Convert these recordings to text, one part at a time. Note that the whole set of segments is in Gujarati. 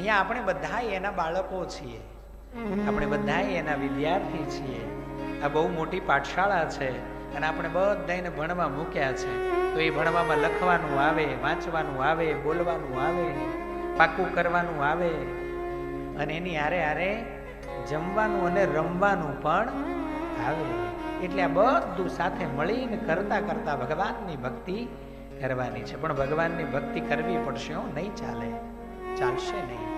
અહીંયા આપણે બધા એના બાળકો છીએ. આપણે બધા એના વિદ્યાર્થી છીએ. આ બહુ મોટી પાઠશાળા છે અને આપણે બધાને ભણવા મૂક્યા છે. તો એ ભણવામાં લખવાનું આવે વાંચવાનું આવે બોલવાનું આવે પાકું કરવાનું આવે. અને એની આરે હારે જમવાનું અને રમવાનું પણ આવે. એટલે આ બધું સાથે મળીને કરતા કરતા ભગવાનની ભક્તિ કરવાની છે. પણ ભગવાનની ભક્તિ કરવી પડશે નહીં ચાલે. ચાલશે નહીં.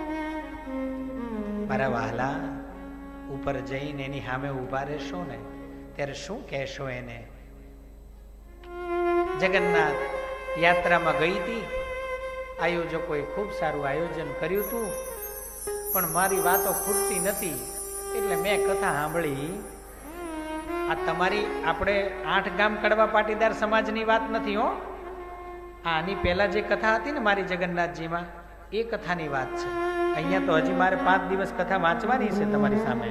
મારા વહાલા, ઉપર જઈને એની સામે ઊભા રહેશો ને, ત્યારે શું કહેશો એને? જગન્નાથ યાત્રામાં ગઈ હતી. આયોજકોએ ખૂબ સારું આયોજન કર્યું હતું. પણ મારી વાતો ખૂટતી નથી, એટલે મેં કથા સાંભળી. આ તમારી આપણે આઠ ગામ કડવા પાટીદાર સમાજની વાત નથી હો. આની પહેલાં જે કથા હતી ને મારી જગન્નાથજીમાં એ કથાની વાત છે. અહીંયા તો હજી મારે પાંચ દિવસ કથા વાંચવાની છે તમારી સામે.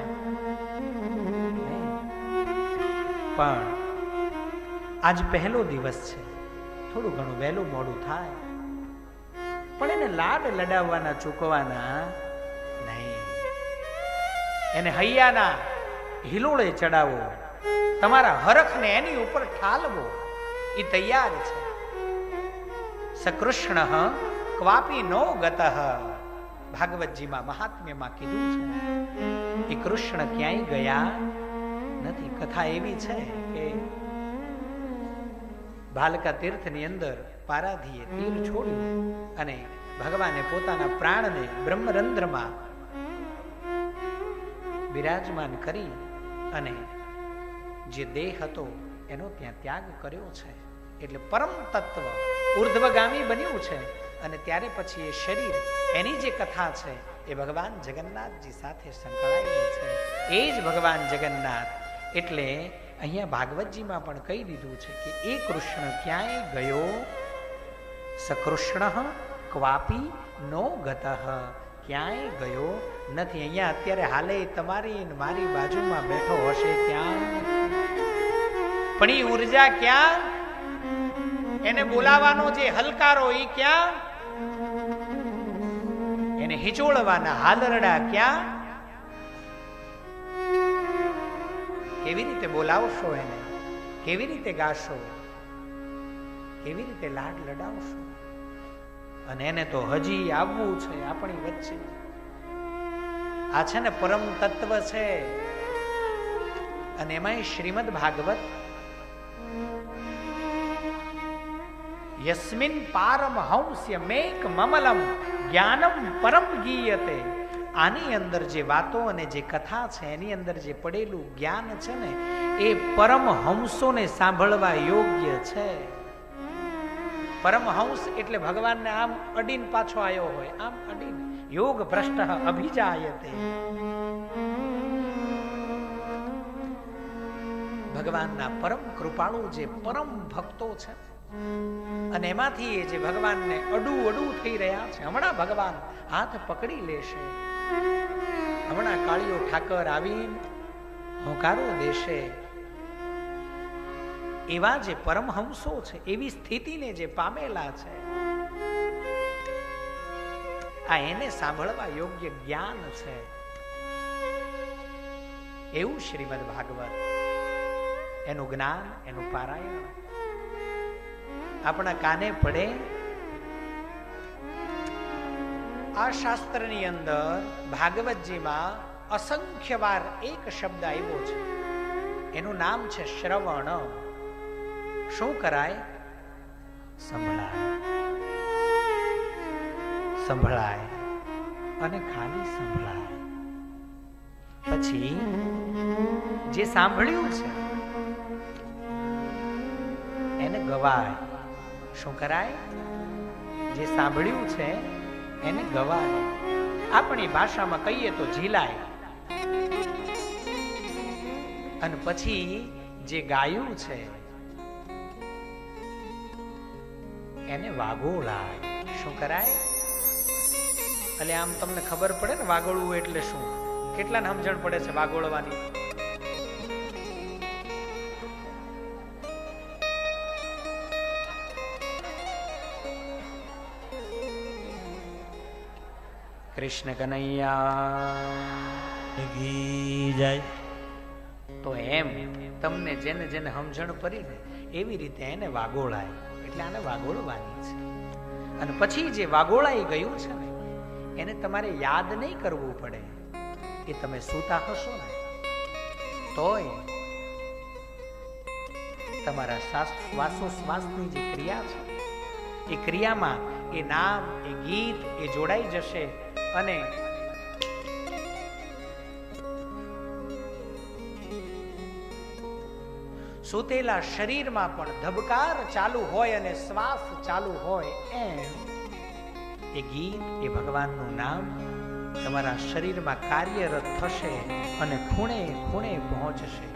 પણ આજ પહેલો દિવસ છે. થોડું ઘણું વહેલું મોડું થાય. પણ એને લાડ લડાવવાના, ચૂકવાના, નહીં. એને હૈયાના હિલોળે ચડાવો તમારા હરખને એની ઉપર ઠાલવો, એ તૈયાર છે. સકૃષ્ણ ક્વાપી નો ગત. ભાગવતજીમાં મહાત્મ્યમાં કીધું છે એ કૃષ્ણ ક્યાંય ગયા નથી. કથા એવી છે કે ભાલકા તીર્થની અંદર પારાધીએ તીર છોડ્યું અને ભગવાને પોતાના પ્રાણને બ્રહ્મરંધ્રમાં બિરાજમાન કરી અને જે દેહ હતો એનો ત્યાં ત્યાગ કર્યો છે. એટલે પરમ તત્વ ઉર્ધ્વગામી બન્યું છે. અને ત્યારે પછી એ શરીર, એની જે કથા છે, એ ભગવાન જગન્નાથજી સાથે સંકળાયેલી છે. એ જ ભગવાન જગન્નાથ એટલે અહીંયા ભાગવતજીમાં પણ કહી દીધું છે કે એ કૃષ્ણ ક્યાંય ગયો? સકૃષ્ણ ક્વાપી નો ગત. ક્યાંય ગયો નથી. અહીંયા અત્યારે હાલે તમારી મારી બાજુમાં બેઠો હશે ક્યાં? પણ એ ઊર્જા ક્યાં? એને બોલાવાનો જે હલકારો એ ક્યાં? એને હિચોળવાના હાલરડા ક્યાં? કેવી રીતે બોલાવશો એને? કેવી રીતે ગાશો? કેવી રીતે લાડ લડાવશો? અને એને તો હજી આવવું છે આપણી વચ્ચે. આ છે ને પરમ તત્વ છે. અને એમાંય શ્રીમદ ભાગવત યસ્મિન પારમ હંસ્ય મેક મમલમ જ્ઞાનમ પરમ ગીયતે આની અંદર જે વાતો અને જે કથા છે એની અંદર જે પડેલું જ્ઞાન છે ને એ પરમ હંસોને સાંભળવા યોગ્ય છે પરમહંસ એટલે ભગવાનને આમ અડીન પાછો આવ્યો હોય આમ અડીન યોગ ભ્રષ્ટ અભિજાયતે ભગવાનના પરમ કૃપાળુ જે પરમ ભક્તો છે અને એમાંથી જે ભગવાનને અડું અડું થઈ રહ્યા છે, હમણાં ભગવાન હાથ પકડી લેશે હમણાં કાળીઓ ઠાકર આવીને હોંકારો દેશે. એવા જે પરમહંસો છે, એવી સ્થિતિને જે પામેલા છે, આ એને સાંભળવા યોગ્ય જ્ઞાન છે. એવું શ્રીમદ ભાગવત. એનું જ્ઞાન, એનું પારાયણ. આપણા કાને પડે? આ શાસ્ત્રની અંદર ભાગવતજીમાં અસંખ્ય વાર એક શબ્દ આવ્યો છે. એનું નામ છે શ્રવણ. શું કરાય? સંભળાય. સંભળાય અને ખાલી સંભળાય. પછી જે સાંભળ્યું છે, એને ગવાય. શું કરાય? જે સાંભળ્યું છે, એને ગવાય. આપણી ભાષામાં કહીએ તો ઝીલાય. અને પછી જે ગાયું છે, એને વાગોળાય. શું કરાય? એટલે આમ તમને ખબર પડે ને વાગોળવું એટલે શું? કેટલાને સમજણ પડે છે વાગોળવાની? કૃષ્ણ કનૈયા. ઘી જાય. તો એમ તમને જેને જેને સમજણ પડી ને એવી રીતે એને વાગોળાય. એટલે આને વાગોળવાની છે. અને પછી જે વાગોળાઈ ગયું છે ને એને તમારે યાદ નહીં કરવું પડે. એ તમે સૂતા હશો ને તોય તમારા શ્વાસ- શ્વાસોશ્વાસની જે ક્રિયા છે એ ક્રિયામાં એ નામ એ ગીત એ જોડાઈ જશે. અને સુતેલા શરીરમાં પણ ધબકાર ચાલુ હોય અને શ્વાસ ચાલુ હોય એમ. એ ગીત એ ભગવાનનું નામ તમારા શરીરમાં કાર્યરત થશે અને ખૂણે ખૂણે પહોંચશે.